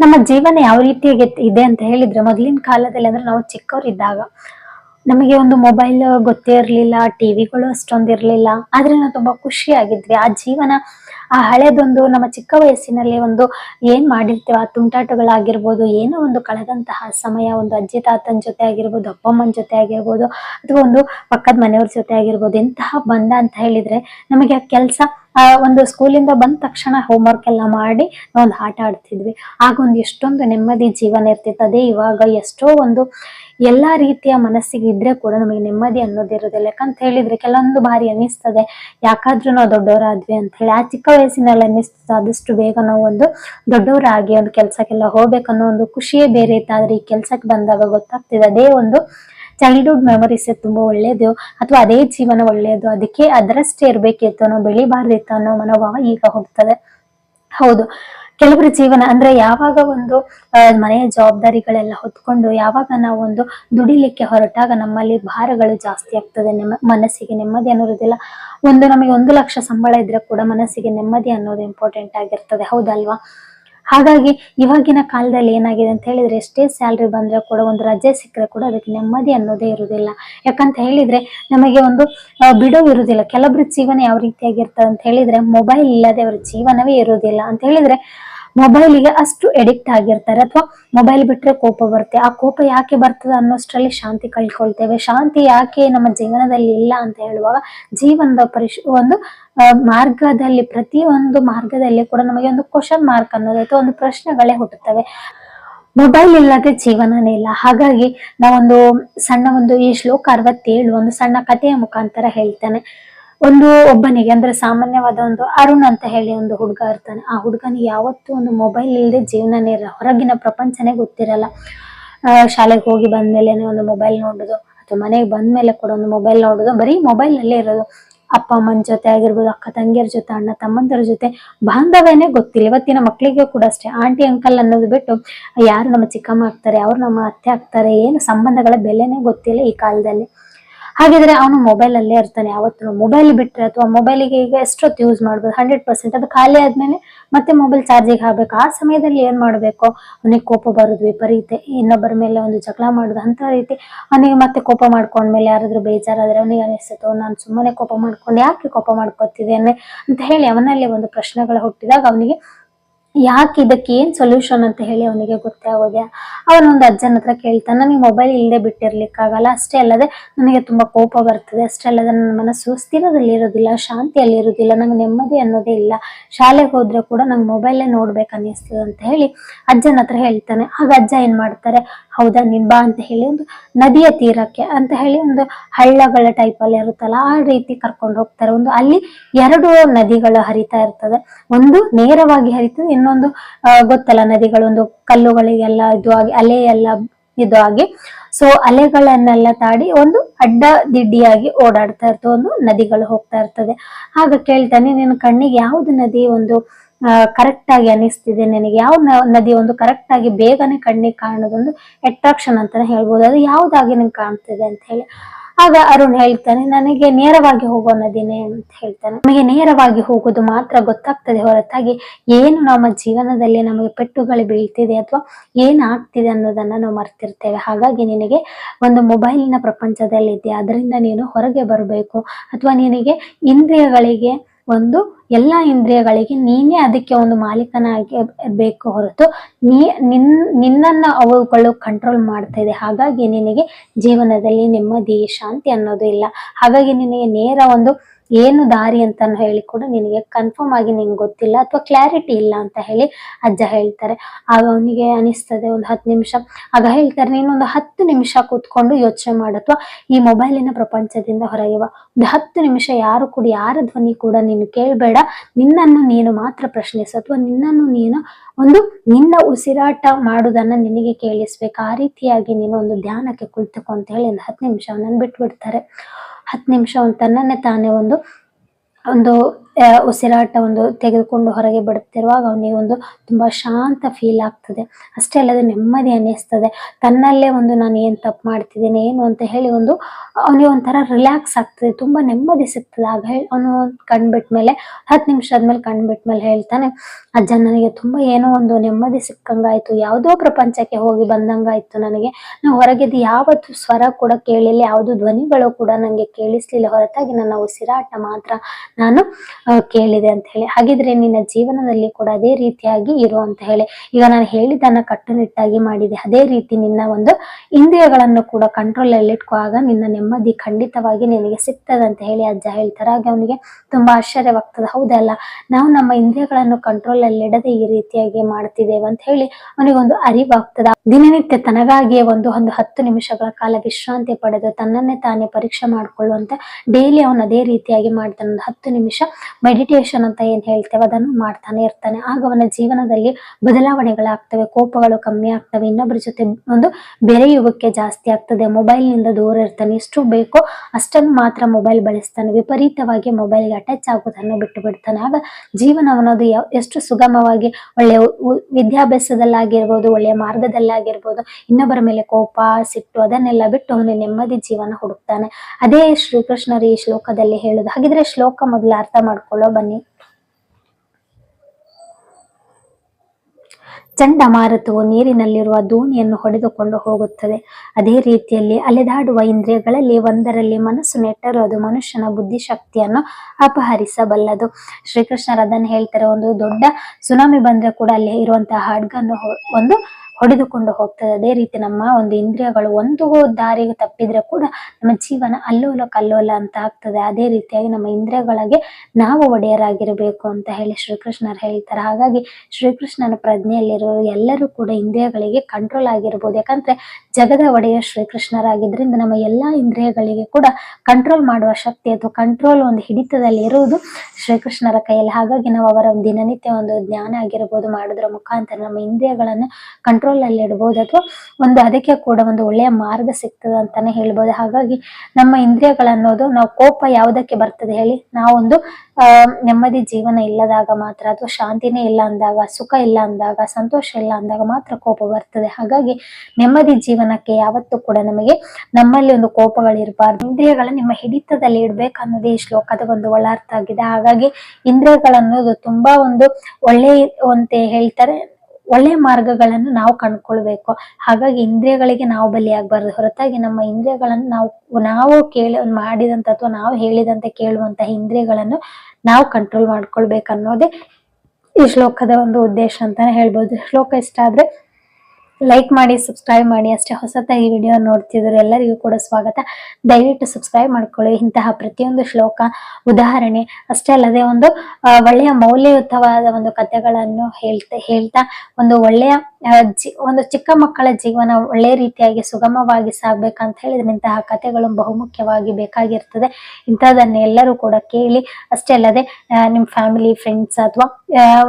ನಮ್ಮ ಜೀವನ ಯಾವ ರೀತಿಯಾಗಿ ಇದೆ ಅಂತ ಹೇಳಿದ್ರೆ ಮೊದಲಿನ ಕಾಲದಲ್ಲಿ ಅಂದ್ರೆ ನಾವು ಚಿಕ್ಕವರಿದ್ದಾಗ ನಮಗೆ ಒಂದು ಮೊಬೈಲ್ ಗೊತ್ತೇ ಇರಲಿಲ್ಲ ಟಿವಿಗಳು ಅಷ್ಟೊಂದು ಇರಲಿಲ್ಲ. ಆದ್ರೆ ನಾವು ತುಂಬಾ ಖುಷಿಯಾಗಿದ್ವಿ. ಆ ಜೀವನ, ಆ ಹಳೆದೊಂದು ನಮ್ಮ ಚಿಕ್ಕ ವಯಸ್ಸಿನಲ್ಲಿ ಒಂದು ಏನ್ ಮಾಡಿರ್ತೇವೆ, ಆ ತುಂಟಾಟಗಳಾಗಿರ್ಬೋದು, ಏನೋ ಒಂದು ಕಳೆದಂತಹ ಸಮಯ, ಒಂದು ಅಜ್ಜಿ ತಾತನ ಜೊತೆ ಆಗಿರ್ಬೋದು ಅಪ್ಪಮ್ಮನ ಜೊತೆ ಆಗಿರ್ಬೋದು, ಅಥವಾ ಒಂದು ಪಕ್ಕದ ಮನೆಯವ್ರ ಜೊತೆ ಆಗಿರ್ಬೋದು, ಎಂತಹ ಬಂಧ ಅಂತ ಹೇಳಿದ್ರೆ ನಮಗೆ ಆ ಕೆಲಸ ಆ, ಒಂದು ಸ್ಕೂಲಿಂದ ಬಂದ ತಕ್ಷಣ ಹೋಮ್ವರ್ಕ್ ಎಲ್ಲ ಮಾಡಿ ಒಂದು ಆಟ ಆಡ್ತಿದ್ವಿ. ಆಗ ಒಂದು ಎಷ್ಟೊಂದು ನೆಮ್ಮದಿ ಜೀವನ ಇರ್ತಿತ್ತು. ಅದೇ ಇವಾಗ ಎಷ್ಟೋ ಒಂದು ಎಲ್ಲಾ ರೀತಿಯ ಮನಸ್ಸಿಗೆ ಇದ್ರೆ ಕೂಡ ನಮಗೆ ನೆಮ್ಮದಿ ಅನ್ನೋದಿರೋದಿಲ್ಲ ಯಾಕಂತ ಹೇಳಿದ್ರೆ ಕೆಲವೊಂದು ಬಾರಿ ಅನಿಸ್ತದೆ ಯಾಕಾದ್ರೂ ನಾವು ದೊಡ್ಡವರಾದ್ವಿ ಅಂತ ಹೇಳಿ. ಆ ಚಿಕ್ಕ ವಯಸ್ಸಿನಲ್ಲಿ ಅನಿಸ್ತದೆ ಆದಷ್ಟು ಬೇಗ ನಾವು ಒಂದು ದೊಡ್ಡವರಾಗಿ ಒಂದು ಕೆಲ್ಸಕ್ಕೆಲ್ಲ ಹೋಗ್ಬೇಕನ್ನೋ ಒಂದು ಖುಷಿಯೇ ಬೇರೆ ಇತ್ತು. ಆದ್ರೆ ಈ ಕೆಲ್ಸಕ್ಕೆ ಬಂದಾಗ ಗೊತ್ತಾಗ್ತಿದೆ, ಅದೇ ಒಂದು ಚೈಲ್ಡ್ಹುಡ್ ಮೆಮೊರೀಸ್ ತುಂಬಾ ಒಳ್ಳೇದು. ಅಥವಾ ಅದೇ ಜೀವನ ಒಳ್ಳೆಯದು ಅದಕ್ಕೆ ಅದರಷ್ಟೇ ಇರ್ಬೇಕಿತ್ತು ಅನ್ನೋ, ಬೆಳಿಬಾರ್ದಿತ್ತು ಅನ್ನೋ ಮನೋಭಾವ ಈಗ ಹೋಗ್ತದೆ. ಹೌದು. ಕೆಲವರ ಜೀವನ ಅಂದ್ರೆ ಯಾವಾಗ ಒಂದು ಮನೆಯ ಜವಾಬ್ದಾರಿಗಳೆಲ್ಲ ಹೊತ್ಕೊಂಡು ಯಾವಾಗ ನಾವು ಒಂದು ದುಡಿಲಿಕ್ಕೆ ಹೊರಟಾಗ ನಮ್ಮಲ್ಲಿ ಭಾರಗಳು ಜಾಸ್ತಿ ಆಗ್ತದೆ. ನೆಮ್ಮ ಮನಸ್ಸಿಗೆ ನೆಮ್ಮದಿ ಅನ್ನೋದಿಲ್ಲ. ಒಂದು ನಮಗೆ ಒಂದು ಲಕ್ಷ ಸಂಬಳ ಇದ್ರೆ ಕೂಡ ಮನಸ್ಸಿಗೆ ನೆಮ್ಮದಿ ಅನ್ನೋದು ಇಂಪಾರ್ಟೆಂಟ್ ಆಗಿರ್ತದೆ. ಹೌದಲ್ವಾ? ಹಾಗಾಗಿ ಇವಾಗಿನ ಕಾಲದಲ್ಲಿ ಏನಾಗಿದೆ ಅಂತ ಹೇಳಿದ್ರೆ ಎಷ್ಟೇ ಸ್ಯಾಲ್ರಿ ಬಂದ್ರೆ ಕೂಡ ಒಂದು ರಜೆ ಸಿಕ್ಕರೆ ಕೂಡ ಅದಕ್ಕೆ ನೆಮ್ಮದಿ ಅನ್ನೋದೇ ಇರುವುದಿಲ್ಲ. ಯಾಕಂತ ಹೇಳಿದ್ರೆ ನಮಗೆ ಒಂದು ಬಿಡೋ ಇರುವುದಿಲ್ಲ. ಕೆಲವೊಬ್ರ ಜೀವನ ಯಾವ ರೀತಿಯಾಗಿರ್ತದೆ ಅಂತ ಹೇಳಿದ್ರೆ ಮೊಬೈಲ್ ಇಲ್ಲದೆ ಅವ್ರ ಜೀವನವೇ ಇರುವುದಿಲ್ಲ. ಅಂತ ಹೇಳಿದ್ರೆ ಮೊಬೈಲಿಗೆ ಅಷ್ಟು ಎಡಿಕ್ಟ್ ಆಗಿರ್ತಾರೆ ಅಥವಾ ಮೊಬೈಲ್ ಬಿಟ್ರೆ ಕೋಪ ಬರುತ್ತೆ. ಆ ಕೋಪ ಯಾಕೆ ಬರ್ತದೆ ಅನ್ನೋಷ್ಟರಲ್ಲಿ ಶಾಂತಿ ಕಳ್ಕೊಳ್ತೇವೆ. ಶಾಂತಿ ಯಾಕೆ ನಮ್ಮ ಜೀವನದಲ್ಲಿ ಇಲ್ಲ ಅಂತ ಹೇಳುವಾಗ ಜೀವನದ ಪರಿಶ್, ಒಂದು ಮಾರ್ಗದಲ್ಲಿ, ಪ್ರತಿಯೊಂದು ಮಾರ್ಗದಲ್ಲಿ ಕೂಡ ನಮಗೆ ಒಂದು ಕ್ವಶನ್ ಮಾರ್ಕ್ ಅನ್ನೋದು ಅಥವಾ ಒಂದು ಪ್ರಶ್ನೆಗಳೇ ಹುಟ್ಟುತ್ತವೆ. ಮೊಬೈಲ್ ಇಲ್ಲದೆ ಜೀವನನೇ ಇಲ್ಲ. ಹಾಗಾಗಿ ನಾವೊಂದು ಸಣ್ಣ ಒಂದು ಈ ಶ್ಲೋಕ ಅರವತ್ತೇಳು ಒಂದು ಸಣ್ಣ ಕಥೆಯ ಮುಖಾಂತರ ಹೇಳ್ತಾನೆ. ಒಂದು ಒಬ್ಬನಿಗೆ, ಅಂದ್ರೆ ಸಾಮಾನ್ಯವಾದ ಒಂದು ಅರುಣ್ ಅಂತ ಹೇಳಿ ಒಂದು ಹುಡುಗ ಇರ್ತಾನೆ. ಆ ಹುಡುಗನಿಗೆ ಯಾವತ್ತೂ ಒಂದು ಮೊಬೈಲ್ ಇಲ್ಲದೆ ಜೀವನನೇ ಇರಲ್ಲ. ಹೊರಗಿನ ಪ್ರಪಂಚನೇ ಗೊತ್ತಿರಲ್ಲ. ಶಾಲೆಗೆ ಹೋಗಿ ಬಂದ್ಮೇಲೆ ಒಂದು ಮೊಬೈಲ್ ನೋಡೋದು, ಅಥವಾ ಮನೆಗೆ ಬಂದ್ಮೇಲೆ ಕೂಡ ಒಂದು ಮೊಬೈಲ್ ನೋಡೋದು. ಬರೀ ಮೊಬೈಲ್ ನಲ್ಲೇ ಇರೋದು. ಅಪ್ಪ, ಅಮ್ಮನ ಜೊತೆ ಆಗಿರ್ಬೋದು, ಅಕ್ಕ, ತಂಗಿಯರ ಜೊತೆ, ಅಣ್ಣ, ತಮ್ಮಂದರ ಜೊತೆ, ಬಾಂಧವ್ಯನೇ ಗೊತ್ತಿಲ್ಲ. ಇವತ್ತಿನ ಮಕ್ಕಳಿಗೆ ಕೂಡ ಅಷ್ಟೇ. ಆಂಟಿ ಅಂಕಲ್ ಅನ್ನೋದು ಬಿಟ್ಟು ಯಾರು ನಮ್ಮ ಚಿಕ್ಕಮ್ಮ ಆಗ್ತಾರೆ, ಅವ್ರು ನಮ್ಮ ಅತ್ತೆ ಆಗ್ತಾರೆ, ಏನು ಸಂಬಂಧಗಳ ಬೆಲೆನೇ ಗೊತ್ತಿಲ್ಲ ಈ ಕಾಲದಲ್ಲಿ. ಹಾಗಿದ್ರೆ ಅವನು ಮೊಬೈಲ್ ಅಲ್ಲೇ ಇರ್ತಾನೆ. ಯಾವತ್ತು ಮೊಬೈಲ್ ಬಿಟ್ರೆ ಅಥವಾ ಮೊಬೈಲಿಗೆ ಈಗ ಎಷ್ಟೊತ್ತು ಯೂಸ್ ಮಾಡ್ಬೋದು? ಹಂಡ್ರೆಡ್ ಪರ್ಸೆಂಟ್ ಅದು ಖಾಲಿ ಆದ್ಮೇಲೆ ಮತ್ತೆ ಮೊಬೈಲ್ ಚಾರ್ಜಿಗೆ ಹಾಕ್ಬೇಕು. ಆ ಸಮಯದಲ್ಲಿ ಏನ್ ಮಾಡ್ಬೇಕು? ಅವನಿಗೆ ಕೋಪ ಬರೋದು ವಿಪರೀತ. ಇನ್ನೊಬ್ಬರ ಮೇಲೆ ಒಂದು ಜಗಳ ಮಾಡೋದು ಅಂತ ರೀತಿ ಅವನಿಗೆ ಮತ್ತೆ ಕೋಪ ಮಾಡ್ಕೊಂಡ್ಮೇಲೆ ಯಾರಾದ್ರೂ ಬೇಜಾರಾದ್ರೆ ಅವನಿಗೆ ಅನಿಸ್ತೋ ನಾನು ಸುಮ್ಮನೆ ಕೋಪ ಮಾಡ್ಕೊಂಡು ಯಾಕೆ ಕೋಪ ಮಾಡ್ಕೊತಿದ್ದೇನೆ? ಅಂತ ಹೇಳಿ ಅವನಲ್ಲಿ ಒಂದು ಪ್ರಶ್ನೆಗಳು ಹುಟ್ಟಿದಾಗ ಅವನಿಗೆ ಯಾಕೆ ಇದಕ್ಕೆ ಏನ್ ಸೊಲ್ಯೂಷನ್ ಅಂತ ಹೇಳಿ ಅವನಿಗೆ ಗೊತ್ತೇ ಆಗೋದೆ ಅವನೊಂದು ಅಜ್ಜನ ಹತ್ರ ಕೇಳ್ತಾನೆ ನನಗೆ ಮೊಬೈಲ್ ಇಲ್ಲದೆ ಬಿಟ್ಟಿರ್ಲಿಕ್ಕಾಗಲ್ಲ? ಅಷ್ಟೇ ಅಲ್ಲದೆ, ನನಗೆ ತುಂಬಾ ಕೋಪ ಬರ್ತದೆ. ಅಷ್ಟೇ ಅಲ್ಲದೆ, ನನ್ನ ಮನಸ್ಸು ಸ್ಥಿರದಲ್ಲಿ ಇರೋದಿಲ್ಲ, ಶಾಂತಿಯಲ್ಲಿ ಇರೋದಿಲ್ಲ, ನಂಗೆ ನೆಮ್ಮದಿ ಅನ್ನೋದೇ ಇಲ್ಲ. ಶಾಲೆಗೆ ಹೋದ್ರೆ ಕೂಡ ನಂಗೆ ಮೊಬೈಲೇ ನೋಡ್ಬೇಕು ಅನ್ನಿಸ್ತದೆ ಅಂತ ಹೇಳಿ ಅಜ್ಜನ ಹತ್ರ ಹೇಳ್ತಾನೆ. ಆಗ ಅಜ್ಜ ಏನ್ ಮಾಡ್ತಾರೆ? ಹೌದಾ, ನಿನ್ ಅಂತ ಹೇಳಿ ಒಂದು ನದಿಯ ತೀರಕ್ಕೆ ಅಂತ ಹೇಳಿ ಒಂದು ಹಳ್ಳಗಳ ಟೈಪ್ ಅಲ್ಲಿ ಇರುತ್ತಲ್ಲ, ಆ ರೀತಿ ಕರ್ಕೊಂಡು ಹೋಗ್ತಾರೆ. ಒಂದು ಅಲ್ಲಿ ಎರಡು ನದಿಗಳು ಹರಿತಾ ಇರ್ತದೆ. ಒಂದು ನೇರವಾಗಿ ಹರಿತದೆ ಇನ್ನೊಂದು ಗೊತ್ತಲ್ಲ ನದಿಗಳು ಒಂದು ಕಲ್ಲುಗಳಿಗೆಲ್ಲ ಇದು ಆಗಿ ಅಲೆ ಎಲ್ಲ ಇದು ಆಗಿ ಸೊ ಅಲೆಗಳನ್ನೆಲ್ಲ ತಾಡಿ ಒಂದು ಅಡ್ಡ ದಿಡ್ಡಿಯಾಗಿ ಓಡಾಡ್ತಾ ಇರ್ತೋ ಒಂದು ನದಿಗಳು ಹೋಗ್ತಾ ಇರ್ತದೆ. ಆಗ ಕೇಳ್ತಾನೆ, ನಿನ್ನ ಕಣ್ಣಿಗೆ ಯಾವ್ದು ನದಿ ಒಂದು ಕರೆಕ್ಟ್ ಆಗಿ ಅನಿಸ್ತಿದೆ? ನನಗೆ ಯಾವ ನದಿ ಒಂದು ಕರೆಕ್ಟ್ ಆಗಿ ಬೇಗನೆ ಕಣ್ಣಿಗೆ ಕಾಣೋದೊಂದು ಅಟ್ರಾಕ್ಷನ್ ಅಂತಾನೆ ಹೇಳ್ಬೋದು. ಅದು ಯಾವ್ದಾಗಿ ನಂಗೆ ಕಾಣ್ತಿದೆ ಅಂತ ಹೇಳಿ. ಆಗ ಅರುಣ್ ಹೇಳ್ತಾನೆ, ನನಗೆ ನೇರವಾಗಿ ಹೋಗೋ ನದಿನೇ ಅಂತ ಹೇಳ್ತಾನೆ. ನಮಗೆ ನೇರವಾಗಿ ಹೋಗೋದು ಮಾತ್ರ ಗೊತ್ತಾಗ್ತದೆ ಹೊರತಾಗಿ ಏನು ನಮ್ಮ ಜೀವನದಲ್ಲಿ ನಮಗೆ ಪೆಟ್ಟುಗಳು ಬೀಳ್ತಿದೆ ಅಥವಾ ಏನಾಗ್ತಿದೆ ಅನ್ನೋದನ್ನ ನಾವು ಮರ್ತಿರ್ತೇವೆ. ಹಾಗಾಗಿ ನಿನಗೆ ಒಂದು ಮೊಬೈಲಿನ ಪ್ರಪಂಚದಲ್ಲಿದೆ, ಅದರಿಂದ ನೀನು ಹೊರಗೆ ಬರಬೇಕು. ಅಥವಾ ನಿನಗೆ ಇಂದ್ರಿಯಗಳಿಗೆ ಒಂದು ಎಲ್ಲ ಇಂದ್ರಿಯಗಳಿಗೆ ನೀನೇ ಅದಕ್ಕೆ ಒಂದು ಮಾಲೀಕನಾಗಿ ಬೇಕು ಹೊರತು ನೀ, ನಿನ್, ನಿನ್ನನ್ನ ಅವುಗಳು ಕಂಟ್ರೋಲ್ ಮಾಡ್ತಾ ಇದೆ. ಹಾಗಾಗಿ ನಿನಗೆ ಜೀವನದಲ್ಲಿ ನೆಮ್ಮದಿ, ಶಾಂತಿ ಅನ್ನೋದು ಇಲ್ಲ. ಹಾಗಾಗಿ ನಿನಗೆ ನೇರ ಒಂದು ಏನು ದಾರಿ ಅಂತ ಹೇಳಿ ಕೂಡ ನಿನಗೆ ಕನ್ಫರ್ಮ್ ಆಗಿ ನಿಂಗೆ ಗೊತ್ತಿಲ್ಲ ಅಥವಾ ಕ್ಲಾರಿಟಿ ಇಲ್ಲ ಅಂತ ಹೇಳಿ ಅಜ್ಜ ಹೇಳ್ತಾರೆ. ಆಗ ಅವನಿಗೆ ಅನಿಸ್ತದೆ ಒಂದು ಹತ್ತು ನಿಮಿಷ. ಆಗ ಹೇಳ್ತಾರೆ, ನೀನು ಒಂದು ಹತ್ತು ನಿಮಿಷ ಕೂತ್ಕೊಂಡು ಯೋಚನೆ ಮಾಡು ಅಥವಾ ಈ ಮೊಬೈಲಿನ ಪ್ರಪಂಚದಿಂದ ಹೊರಗೆ ಒಂದು ಹತ್ತು ನಿಮಿಷ ಯಾರು ಕೂಡ, ಯಾರ ಧ್ವನಿ ಕೂಡ ನೀನು ಕೇಳಬೇಡ. ನಿನ್ನನ್ನು ನೀನು ಮಾತ್ರ ಪ್ರಶ್ನಿಸು ಅಥವಾ ನಿನ್ನನ್ನು ನೀನು ಒಂದು ನಿನ್ನ ಉಸಿರಾಟ ಮಾಡುವುದನ್ನ ನಿನಗೆ ಕೇಳಿಸ್ಬೇಕು. ಆ ರೀತಿಯಾಗಿ ನೀನು ಒಂದು ಧ್ಯಾನಕ್ಕೆ ಕುಳಿತುಕೊ ಅಂತ ಹೇಳಿ ಒಂದು ಹತ್ತು ನಿಮಿಷ ಬಿಟ್ಬಿಡ್ತಾರೆ. ಹತ್ತು ನಿಮಿಷ ತನ್ನನ್ನೇ ತಾನೇ ಒಂದು ಒಂದು ಉಸಿರಾಟ ಒಂದು ತೆಗೆದುಕೊಂಡು ಹೊರಗೆ ಬಿಡುತ್ತಿರುವಾಗ ಅವನಿಗೆ ಒಂದು ತುಂಬಾ ಶಾಂತ ಫೀಲ್ ಆಗ್ತದೆ. ಅಷ್ಟೇ ಅಲ್ಲದೆ ನೆಮ್ಮದಿ ಅನ್ನಿಸ್ತದೆ. ತನ್ನಲ್ಲೇ ಒಂದು ನಾನು ಏನು ತಪ್ಪು ಮಾಡ್ತಿದ್ದೀನಿ, ಏನು ಅಂತ ಹೇಳಿ ಒಂದು, ಅವನಿಗೆ ಒಂಥರ ರಿಲ್ಯಾಕ್ಸ್ ಆಗ್ತದೆ. ತುಂಬಾ ನೆಮ್ಮದಿ ಸಿಗ್ತದೆ. ಆಗ ಹೇಳಿ, ಅವನು ಕಣ್ಬಿಟ್ಟ ಮೇಲೆ ಹತ್ತು ನಿಮಿಷ ಆದ್ಮೇಲೆ ಕಣ್ಬಿಟ್ಟ ಮೇಲೆ ಹೇಳ್ತಾನೆ, ಅಜ್ಜ, ನನಗೆ ತುಂಬಾ ಏನೋ ಒಂದು ನೆಮ್ಮದಿ ಸಿಕ್ಕಂಗಾಯ್ತು. ಯಾವುದೋ ಪ್ರಪಂಚಕ್ಕೆ ಹೋಗಿ ಬಂದಂಗಾಯ್ತು ನನಗೆ. ನಾನು ಹೊರಗೆದ್ದು ಯಾವತ್ತು ಸ್ವರ ಕೂಡ ಕೇಳಿಲ್ಲ, ಯಾವುದು ಧ್ವನಿಗಳು ಕೂಡ ನನಗೆ ಕೇಳಿಸ್ಲಿಲ್ಲ. ಹೊರತಾಗಿ ನನ್ನ ಉಸಿರಾಟ ಮಾತ್ರ ನಾನು ಕೇಳಿದೆ ಅಂತ ಹೇಳಿ. ಹಾಗಿದ್ರೆ ನಿನ್ನ ಜೀವನದಲ್ಲಿ ಕೂಡ ಅದೇ ರೀತಿಯಾಗಿ ಇರು ಅಂತ ಹೇಳಿ. ಈಗ ನಾನು ಹೇಳಿದ್ದನ್ನ ಕಟ್ಟುನಿಟ್ಟಾಗಿ ಮಾಡಿದೆ. ಅದೇ ರೀತಿ ನಿನ್ನ ಒಂದು ಇಂದ್ರಿಯಗಳನ್ನು ಕೂಡ ಕಂಟ್ರೋಲ್ ಅಲ್ಲಿ ಇಟ್ಕುವಾಗ ನಿನ್ನ ನೆಮ್ಮದಿ ಖಂಡಿತವಾಗಿ ನಿನಗೆ ಅಂತ ಹೇಳಿ ಅಜ್ಜ ಹೇಳ್ತಾರೆ. ಹಾಗೆ ಅವನಿಗೆ ತುಂಬಾ ಆಶ್ಚರ್ಯವಾಗ್ತದೆ. ಹೌದಲ್ಲ ನಾವು ನಮ್ಮ ಇಂದ್ರಿಯಗಳನ್ನು ಕಂಟ್ರೋಲ್ ಅಲ್ಲಿ ಇಡದೆ ಈ ರೀತಿಯಾಗಿ ಮಾಡ್ತಿದ್ದೇವೆ ಅಂತ ಹೇಳಿ ಅವನಿಗೊಂದು ಅರಿವಾಗ್ತದ. ದಿನನಿತ್ಯ ತನಗಾಗಿಯೇ ಒಂದು ಒಂದು ಹತ್ತು ನಿಮಿಷಗಳ ಕಾಲ ವಿಶ್ರಾಂತಿ ಪಡೆದು ತನ್ನನ್ನೇ ತಾನೇ ಪರೀಕ್ಷೆ ಮಾಡಿಕೊಳ್ಳುವಂತ ಡೈಲಿ ಅವನು ಅದೇ ರೀತಿಯಾಗಿ ಮಾಡ್ತಾನೆ. ಹತ್ತು ನಿಮಿಷ ಮೆಡಿಟೇಷನ್ ಅಂತ ಏನ್ ಹೇಳ್ತೇವೆ, ಅದನ್ನು ಮಾಡ್ತಾನೆ ಇರ್ತಾನೆ. ಆಗ ಅವನ ಜೀವನದಲ್ಲಿ ಬದಲಾವಣೆಗಳಾಗ್ತವೆ, ಕೋಪಗಳು ಕಮ್ಮಿ ಆಗ್ತವೆ ಇನ್ನೊಬ್ಬರ ಜೊತೆ ಒಂದು ಬೆರೆಯುವಿಕೆ ಜಾಸ್ತಿ ಆಗ್ತದೆ ಮೊಬೈಲ್ನಿಂದ ದೂರ ಇರ್ತಾನೆ. ಎಷ್ಟು ಬೇಕೋ, ಅಷ್ಟನ್ನು ಮಾತ್ರ ಮೊಬೈಲ್ ಬಳಸ್ತಾನೆ. ವಿಪರೀತವಾಗಿ ಮೊಬೈಲ್ಗೆ ಅಟ್ಯಾಚ್ ಆಗೋದನ್ನು ಬಿಟ್ಟು ಬಿಡ್ತಾನೆ. ಆಗ ಜೀವನ ಅನ್ನೋದು ಎಷ್ಟು ಸುಗಮವಾಗಿ ಒಳ್ಳೆಯ ವಿದ್ಯಾಭ್ಯಾಸದಲ್ಲಾಗಿರ್ಬೋದು ಒಳ್ಳೆಯ ಮಾರ್ಗದಲ್ಲಾಗಿರ್ಬೋದು, ಇನ್ನೊಬ್ಬರ ಮೇಲೆ ಕೋಪ, ಸಿಟ್ಟು, ಅದನ್ನೆಲ್ಲ ಬಿಟ್ಟು ಅವನು ನೆಮ್ಮದಿ ಜೀವನ ಹುಡುಕ್ತಾನೆ. ಅದೇ ಶ್ರೀಕೃಷ್ಣರು ಈ ಶ್ಲೋಕದಲ್ಲಿ ಹೇಳುದು. ಹಾಗಿದ್ರೆ ಶ್ಲೋಕ ಮೊದಲು ಅರ್ಥ ಮಾಡ್ಕೊಳ್ಳೋ, ಬನ್ನಿ. ಚಂಡಮಾರುತವು ನೀರಿನಲ್ಲಿರುವ ದೋಣಿಯನ್ನು ಹೊಡೆದುಕೊಂಡು ಹೋಗುತ್ತದೆ. ಅದೇ ರೀತಿಯಲ್ಲಿ ಅಲೆದಾಡುವ ಇಂದ್ರಿಯಗಳಲ್ಲಿ ಒಂದರಲ್ಲಿ ಮನಸ್ಸು ನೆಟ್ಟರೂ ಅದು ಮನುಷ್ಯನ ಬುದ್ಧಿಶಕ್ತಿಯನ್ನು ಅಪಹರಿಸಬಲ್ಲದು. ಶ್ರೀಕೃಷ್ಣರು ಅದನ್ನು ಹೇಳ್ತಾರೆ, ಒಂದು ದೊಡ್ಡ ಸುನಾಮಿ ಬಂದ್ರೆ ಕೂಡ ಅಲ್ಲಿ ಇರುವಂತಹ ಹಾಡ್ಗನ್ನು ಒಂದು ಹೊಡೆದುಕೊಂಡು ಹೋಗ್ತದೆ. ಅದೇ ರೀತಿ ನಮ್ಮ ಒಂದು ಇಂದ್ರಿಯಗಳು ಒಂದು ದಾರಿಗೆ ತಪ್ಪಿದ್ರೆ ಕೂಡ ನಮ್ಮ ಜೀವನ ಅಲ್ಲೋಲ ಕಲ್ಲೋಲ ಅಂತ ಆಗ್ತದೆ. ಅದೇ ರೀತಿಯಾಗಿ ನಮ್ಮ ಇಂದ್ರಿಯಗಳಿಗೆ ನಾವು ಒಡೆಯರಾಗಿರಬೇಕು ಅಂತ ಹೇಳಿ ಶ್ರೀಕೃಷ್ಣರು ಹೇಳ್ತಾರೆ. ಹಾಗಾಗಿ ಶ್ರೀಕೃಷ್ಣನ ಪ್ರಜ್ಞೆಯಲ್ಲಿರೋ ಎಲ್ಲರೂ ಕೂಡ ಇಂದ್ರಿಯಗಳಿಗೆ ಕಂಟ್ರೋಲ್ ಆಗಿರ್ಬೋದು. ಯಾಕಂದ್ರೆ ಜಗದ ಒಡೆಯ ಶ್ರೀಕೃಷ್ಣರಾಗಿದ್ದರಿಂದ ನಮ್ಮ ಎಲ್ಲಾ ಇಂದ್ರಿಯಗಳಿಗೆ ಕೂಡ ಕಂಟ್ರೋಲ್ ಮಾಡುವ ಶಕ್ತಿ ಅಥವಾ ಕಂಟ್ರೋಲ್ ಒಂದು ಹಿಡಿತದಲ್ಲಿ ಇರುವುದು ಶ್ರೀಕೃಷ್ಣರ ಕೈಯಲ್ಲಿ. ಹಾಗಾಗಿ ನಾವು ಅವರ ದಿನನಿತ್ಯ ಒಂದು ಜ್ಞಾನ ಆಗಿರ್ಬೋದು ಮಾಡೋದ್ರ ಮುಖಾಂತರ ನಮ್ಮ ಇಂದ್ರಿಯಗಳನ್ನು ಕಂಟ್ರೋಲ್ ಅಲ್ಲಿ ಇಡ್ಬೋದು ಅಥವಾ ಒಂದು ಅದಕ್ಕೆ ಕೂಡ ಒಂದು ಒಳ್ಳೆಯ ಮಾರ್ಗ ಸಿಗ್ತದೆ ಅಂತಾನೆ ಹೇಳ್ಬೋದು. ಹಾಗಾಗಿ ನಮ್ಮ ಇಂದ್ರಿಯಗಳನ್ನೋದು ನಾವು ಕೋಪ ಯಾವುದಕ್ಕೆ ಬರ್ತದೆ ಹೇಳಿ? ನಾವೊಂದು ನೆಮ್ಮದಿ ಜೀವನ ಇಲ್ಲದಾಗ ಮಾತ್ರ ಅಥವಾ ಶಾಂತಿನೇ ಇಲ್ಲ ಅಂದಾಗ, ಸುಖ ಇಲ್ಲ ಅಂದಾಗ, ಸಂತೋಷ ಇಲ್ಲ ಅಂದಾಗ ಮಾತ್ರ ಕೋಪ ಬರ್ತದೆ. ಹಾಗಾಗಿ ನೆಮ್ಮದಿ ಜೀವನಕ್ಕೆ ಯಾವತ್ತೂ ಕೂಡ ನಮಗೆ ನಮ್ಮಲ್ಲಿ ಒಂದು ಕೋಪಗಳಿರಬಾರ್ದು ಇಂದ್ರಿಯಗಳ ನಿಮ್ಮ ಹಿಡಿತದಲ್ಲಿ ಇಡ್ಬೇಕು ಅನ್ನೋದೇ ಈ ಶ್ಲೋಕದ ಒಂದು ಒಳಾರ್ಥ ಆಗಿದೆ. ಹಾಗಾಗಿ ಇಂದ್ರಿಯಗಳನ್ನೋದು ತುಂಬಾ ಒಂದು ಒಳ್ಳೆಯ ಅಂತ ಹೇಳ್ತಾರೆ. ಒಳ್ಳೆಯ ಮಾರ್ಗಗಳನ್ನು ನಾವು ಕಂಡ್ಕೊಳ್ಬೇಕು. ಹಾಗಾಗಿ ಇಂದ್ರಿಯಗಳಿಗೆ ನಾವು ಬಲಿಯಾಗಬಾರದು. ಹೊರತಾಗಿ ನಮ್ಮ ಇಂದ್ರಿಯಗಳನ್ನು ನಾವು ನಾವು ಕೇಳಿ ಮಾಡಿದಂತ ಅಥವಾ ನಾವು ಹೇಳಿದಂತೆ ಕೇಳುವಂತಹ ಇಂದ್ರಿಯಗಳನ್ನು ನಾವು ಕಂಟ್ರೋಲ್ ಮಾಡ್ಕೊಳ್ಬೇಕನ್ನೋದೇ ಈ ಶ್ಲೋಕದ ಒಂದು ಉದ್ದೇಶ ಅಂತಾನೆ ಹೇಳ್ಬೋದು. ಶ್ಲೋಕ ಇಷ್ಟ ಆದ್ರೆ ಲೈಕ್ ಮಾಡಿ ಸಬ್ಸ್ಕ್ರೈಬ್ ಮಾಡಿ, ಅಷ್ಟೇ ಹೊಸತಾಗಿ ವಿಡಿಯೋ ನೋಡ್ತಿದ್ರು ಎಲ್ಲರಿಗೂ ಕೂಡ ಸ್ವಾಗತ. ದಯವಿಟ್ಟು ಸಬ್ಸ್ಕ್ರೈಬ್ ಮಾಡ್ಕೊಳ್ಳಿ. ಇಂತಹ ಪ್ರತಿಯೊಂದು ಶ್ಲೋಕ, ಉದಾಹರಣೆ, ಅಷ್ಟೇ ಅಲ್ಲದೆ ಒಂದು ಒಳ್ಳೆಯ ಮೌಲ್ಯಯುತವಾದ ಒಂದು ಕಥೆಗಳನ್ನು ಹೇಳ್ತಾ ಹೇಳ್ತಾ, ಒಂದು ಒಳ್ಳೆಯ ಒಂದು ಚಿಕ್ಕ ಮಕ್ಕಳ ಜೀವನ ಒಳ್ಳೆ ರೀತಿಯಾಗಿ ಸುಗಮವಾಗಿ ಸಾಗ್ಬೇಕಂತ ಹೇಳಿದ್ರೆ ಇಂತಹ ಕಥೆಗಳು ಬಹುಮುಖ್ಯವಾಗಿ ಬೇಕಾಗಿರ್ತದೆ. ಇಂಥದನ್ನ ಎಲ್ಲರೂ ಕೂಡ ಕೇಳಿ, ಅಷ್ಟೇ ಅಲ್ಲದೆ ನಿಮ್ ಫ್ಯಾಮಿಲಿ ಫ್ರೆಂಡ್ಸ್ ಅಥವಾ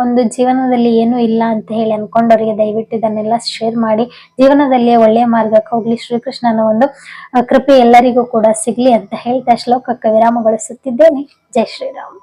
ಒಂದು ಜೀವನದಲ್ಲಿ ಏನು ಇಲ್ಲ ಅಂತ ಹೇಳಿ ಅನ್ಕೊಂಡವರಿಗೆ ದಯವಿಟ್ಟು ಇದನ್ನೆಲ್ಲ ಶೇರ್ ಮಾಡಿ. ಜೀವನದಲ್ಲಿ ಒಳ್ಳೆಯ ಮಾರ್ಗಕ್ಕೆ ಹೋಗ್ಲಿ. ಶ್ರೀಕೃಷ್ಣನ ಒಂದು ಕೃಪೆ ಎಲ್ಲರಿಗೂ ಕೂಡ ಸಿಗ್ಲಿ ಅಂತ ಹೇಳ್ತಾ ಶ್ಲೋಕಕ್ಕೆ ವಿರಾಮಗೊಳಿಸುತ್ತಿದ್ದೇನೆ. ಜೈ ಶ್ರೀರಾಮ್.